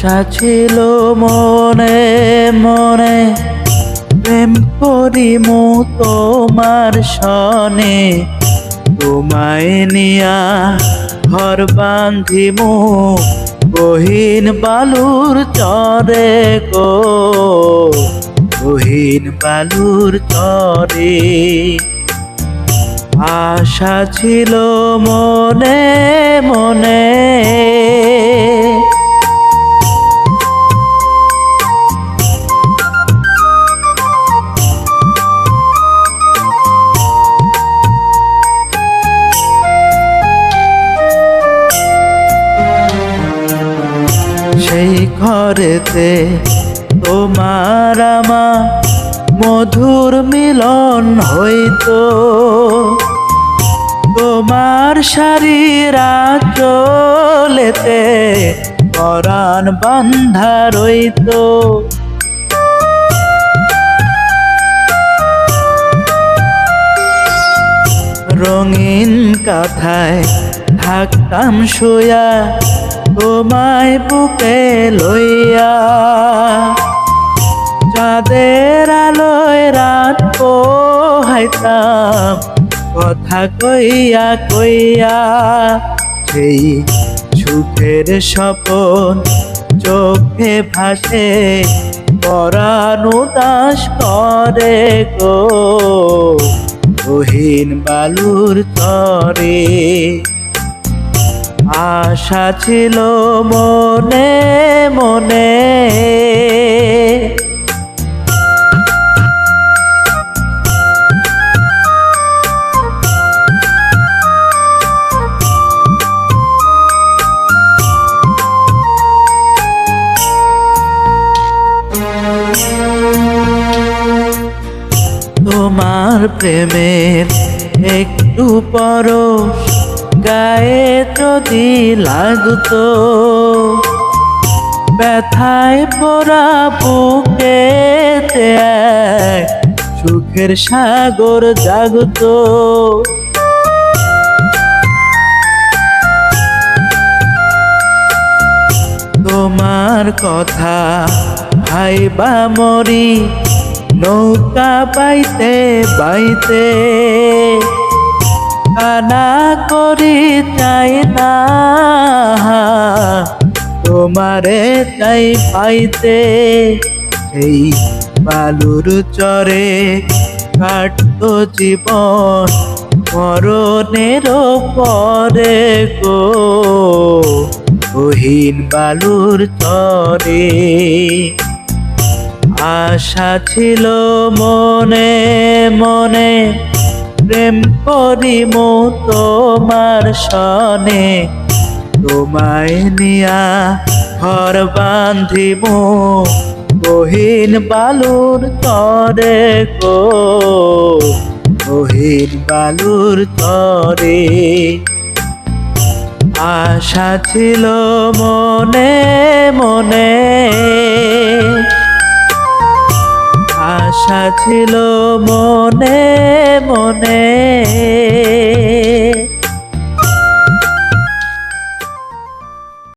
আশা ছিল মনে মনে, প্রেম করিমু তোমার সনে। তোমায় নিয়া ঘর বান্ধিমু গহীন বালুর চরে গো। গহীন বালুর চরে। আশা ছিল মনে মনে সেই ঘরেতে তোমার আমার মধুর মিলন হইতো। তোমার শারীরা চলেতে পরাণ বান্ধা রইতো। রঙিন কথায় থাকতাম শুয়া তোমায় বুকে লইয়া, চাঁদের আলোয় রাত পোহাইতাম, কথা কইয়া কইয়া, সেই সুখের স্বপন চোখে ভাসে, পরাণ উদাস করে গো, গহীন বালুর তরে। আশা ছিল মনে মনে। তোমার প্রেমের একটু পরশ গায়ে যদি লাগতো, ব্যথায় বুকেতে এক সুখের সাগর জাগতো। তোমার কথা ভাইবা মরি, নৌকা পাইতে বাইতে কানা করি চাই না। তোমারে চাই পাইতে এই বালুর চরে কাটতো জীবন মরণের পরে গো। গহীন বালুর চরে আশা ছিল মনে মনে প্রেম করিমু তোমার সনে। তোমায় নিয়া ঘর বান্ধিমু গহীন বালুর তরে গো। গহীন বালুর তরে। আশা ছিল মনে মনে। আশা ছিল মনে মনে